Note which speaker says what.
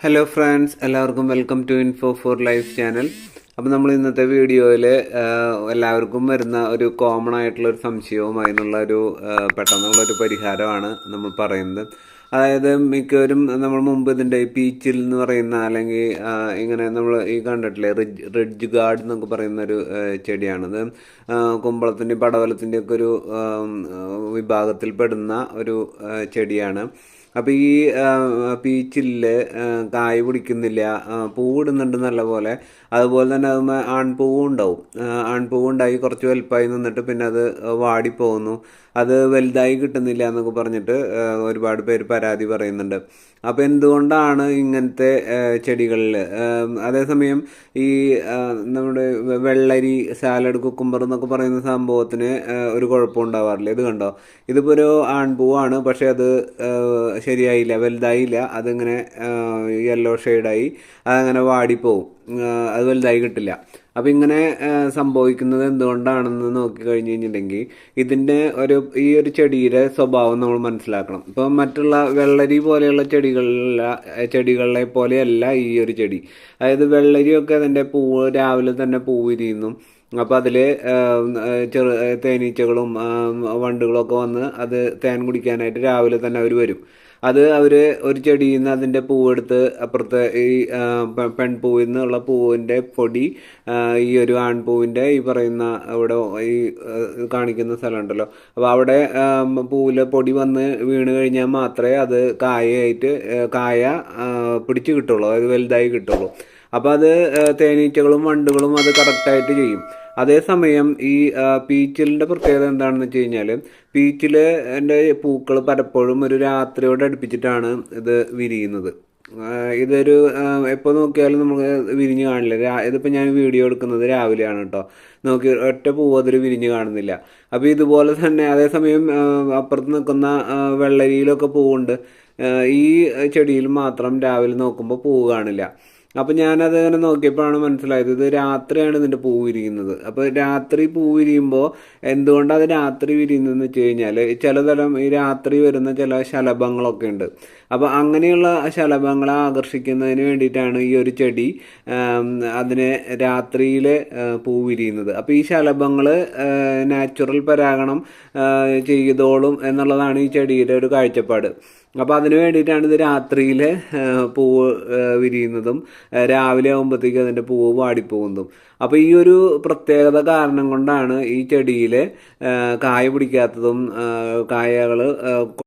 Speaker 1: Hello friends എല്ലാവർക്കും welcome to info for life channel അപ്പോൾ നമ്മൾ ഇന്നത്തെ വീഡിയോയിൽ എല്ലാവർക്കും വരുന്ന ഒരു കോമൺ ആയിട്ടുള്ള ഒരു സംശയവും അതിനുള്ള ഒരു പെട്ടെന്നുള്ള ഒരു പരിഹാരമാണ് നമ്മൾ പറയുന്നത്. അതായത് മിക്കവരും നമ്മൾ മുമ്പ് ഇതിന്റെ പീച്ചിൽ എന്ന് പറയുന്ന അല്ലെങ്കിൽ ഇങ്ങനെ നമ്മൾ ഈ കണ്ടിട്ടില്ലേ റിഡ്ജ് റിഡ്ജ് ഗാർഡ് എന്നൊക്കെ പറയുന്ന ഒരു ചെടിയാണിത്. കുമ്പളത്തിന്റെ പടവലത്തിന്റെ ഒക്കെ ഒരു വിഭാഗത്തിൽ പെടുന്ന ഒരു ചെടിയാണ്. അപ്പോൾ ഈ പീച്ചിൽ കായ് പിടിക്കുന്നില്ല പൂവിടുന്നുണ്ട് നല്ല പോലെ അതുപോലെ തന്നെ അത് ആൺപൂവും ഉണ്ടാവും. ആൺപൂവുണ്ടായി കുറച്ച് വലുപ്പമായി നിന്നിട്ട് പിന്നെ അത് വാടിപ്പോകുന്നു. അത് വലുതായി കിട്ടുന്നില്ല എന്നൊക്കെ പറഞ്ഞിട്ട് ഒരുപാട് പേര് പരാതി പറയുന്നുണ്ട്. അപ്പോൾ എന്തുകൊണ്ടാണ് ഇങ്ങനത്തെ ചെടികളിൽ അതേസമയം ഈ നമ്മുടെ വെള്ളരി സാലഡ് കുക്കുംബർ എന്നൊക്കെ പറയുന്ന സംഭവത്തിന് ഒരു കുഴപ്പം ഉണ്ടാവാറില്ല. ഇത് കണ്ടോ? ഇതിപ്പോൾ ഒരു ആൺപൂവാണ് പക്ഷെ അത് ശരിയായില്ല വലുതായില്ല. അതിങ്ങനെ യെല്ലോ ഷെയ്ഡായി അതങ്ങനെ വാടിപ്പോവും. അത് വലുതായി കിട്ടില്ല. അപ്പം ഇങ്ങനെ സംഭവിക്കുന്നത് എന്തുകൊണ്ടാണെന്ന് നോക്കി കഴിഞ്ഞ് കഴിഞ്ഞിട്ടുണ്ടെങ്കിൽ ഇതിന്റെ ഒരു ഈ ഒരു ചെടിയുടെ സ്വഭാവം നമ്മൾ മനസ്സിലാക്കണം. ഇപ്പം മറ്റുള്ള വെള്ളരി പോലെയുള്ള ചെടികളില ചെടികളെ പോലെയല്ല ഈ ഒരു ചെടി. അതായത് വെള്ളരിയൊക്കെ അതിന്റെ പൂവ് രാവിലെ തന്നെ പൂവിരിയുന്നു വിരിയുന്നു. അപ്പോൾ അതിൽ ചെറു തേനീച്ചകളും വണ്ടുകളൊക്കെ വന്ന് അത് തേൻ കുടിക്കാനായിട്ട് രാവിലെ തന്നെ അവർ വരും. അത് അവർ ഒരു ചെടിയിൽ നിന്ന് അതിന്റെ പൂവെടുത്ത് അപ്പുറത്തെ ഈ പെൺപൂവിൽ നിന്നുള്ള പൂവിന്റെ പൊടി ഈ ഒരു ആൺപൂവിന്റെ ഈ പറയുന്ന അവിടെ ഈ കാണിക്കുന്ന സ്ഥലമുണ്ടല്ലോ. അപ്പോൾ അവിടെ പൂവിലെ പൊടി വന്ന് വീണ് കഴിഞ്ഞാൽ മാത്രമേ അത് കായയായിട്ട് കായ പിടിച്ച് കിട്ടുള്ളൂ. അതായത് വലുതായി കിട്ടുള്ളൂ. അപ്പോൾ അത് തേനീച്ചകളും വണ്ടുകളും അത് കറക്റ്റായിട്ട് ചെയ്യും. അതേസമയം ഈ പീച്ചിലിന്റെ പ്രത്യേകത എന്താണെന്ന് വെച്ച് കഴിഞ്ഞാൽ പീച്ചിൽ എന്റെ പൂക്കൾ പലപ്പോഴും ഒരു രാത്രിയോട് അടുപ്പിച്ചിട്ടാണ് ഇത് വിരിയുന്നത്. ഇതൊരു എപ്പോൾ നോക്കിയാലും നമുക്ക് വിരിഞ്ഞ് കാണില്ല. ഇതിപ്പോൾ ഞാൻ വീഡിയോ എടുക്കുന്നത് രാവിലെയാണ് കേട്ടോ. നോക്കി ഒറ്റ പൂവ് അതിൽ വിരിഞ്ഞ് കാണുന്നില്ല. അപ്പോൾ ഇതുപോലെ തന്നെ അതേസമയം അപ്പുറത്ത് നിൽക്കുന്ന വെള്ളരിയിലൊക്കെ പൂവുണ്ട്. ഈ ചെടിയിൽ മാത്രം രാവിലെ നോക്കുമ്പോൾ പൂവ് കാണില്ല. അപ്പം ഞാനത് അങ്ങനെ നോക്കിയപ്പോഴാണ് മനസ്സിലായത് ഇത് രാത്രിയാണ് ഇതിന്റെ പൂ വിരിയുന്നത് അപ്പോൾ രാത്രി പൂ വിരിയുമ്പോൾ എന്തുകൊണ്ടാണ് അത് രാത്രി വിരിയുന്നതെന്ന് വെച്ച് കഴിഞ്ഞാൽ ചിലതരം ഈ രാത്രി വരുന്ന ചില ശലഭങ്ങളൊക്കെ ഉണ്ട്. അപ്പോൾ അങ്ങനെയുള്ള ശലഭങ്ങളെ ആകർഷിക്കുന്നതിന് വേണ്ടിയിട്ടാണ് ഈ ഒരു ചെടി അതിനെ രാത്രിയിൽ പൂ വിരിയുന്നത് അപ്പോൾ ഈ ശലഭങ്ങൾ നാച്ചുറൽ പരാഗണം ചെയ്തോളും എന്നുള്ളതാണ് ഈ ചെടിയുടെ ഒരു കാഴ്ചപ്പാട്. അപ്പോൾ അതിന് വേണ്ടിയിട്ടാണ് ഇത് രാത്രിയിൽ പൂവ് വിരിയുന്നതും രാവിലെ ആകുമ്പോഴത്തേക്ക് അതിന്റെ പൂവ് വാടിപ്പോകുന്നതും. അപ്പോൾ ഈ ഒരു പ്രത്യേകത കാരണം കൊണ്ടാണ് ഈ ചെടിയിൽ കായ പിടിക്കാത്തതും കായകൾ